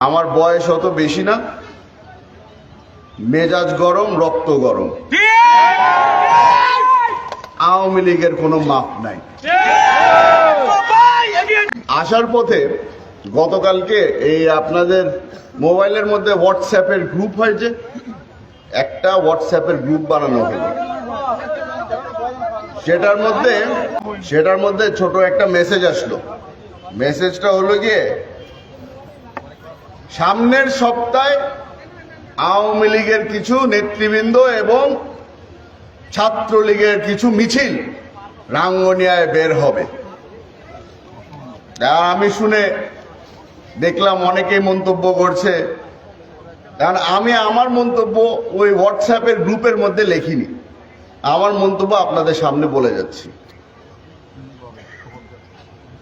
আমার বয়স অত বেশি না। মেজাজ গরম, রক্ত গরম। আওয়ামী লীগের কোনো মাপ নাই। আসার পথে গতকালকে এই আপনাদের মোবাইলের মধ্যে হোয়াটসঅ্যাপের গ্রুপ হয়েছে। একটা হোয়াটসঅ্যাপের গ্রুপ বানানো হলো। সেটার মধ্যে সেটার মধ্যে ছোট একটা মেসেজ আসলো। মেসেজটা হলো গিয়ে সামনের সপ্তাহে আওয়ামী লীগের কিছু নেতৃবৃন্দ এবং ছাত্রলীগের কিছু মিছিল রাঙ্গনিয়ায় বের হবে। আর আমি শুনে দেখলাম অনেকেই মন্তব্য করছে। কারণ আমি আমার মন্তব্য ওই হোয়াটসঅ্যাপের গ্রুপের মধ্যে লেখিনি। আমার মন্তব্য আপনাদের সামনে বলে যাচ্ছি।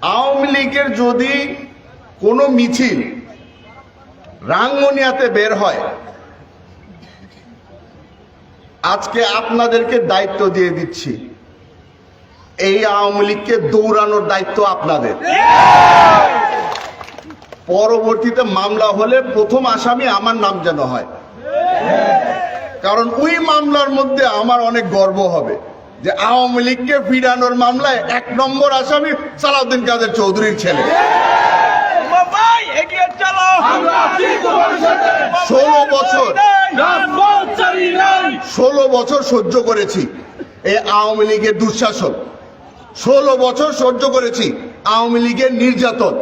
আওয়ামী লীগের যদি কোনো মিছিল রাঙ্গনিয়াতে বের হয়। আজকে আপনাদেরকে দায়িত্ব দিয়ে দিচ্ছি। এই আওয়ামী লীগকে দৌড়ানোর দায়িত্ব আপনাদের। পরবর্তীতে মামলা হলে প্রথম আসামি আমার নাম যেন হয়। কারণ ওই মামলার মধ্যে আমার অনেক গর্ব হবে যে আওয়ামী লীগকে ফিরানোর মামলায় এক নম্বর আসামি সালাউদ্দিন কাদের চৌধুরীর ছেলে। ষোলো বছর। ষোলো বছর সহ্য করেছি। এ আওয়ামী লীগের দুঃশাসন। ষোলো বছর সহ্য করেছি। আওয়ামী লীগের নির্যাতন।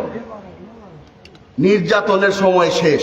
নির্যাতনের সময় শেষ।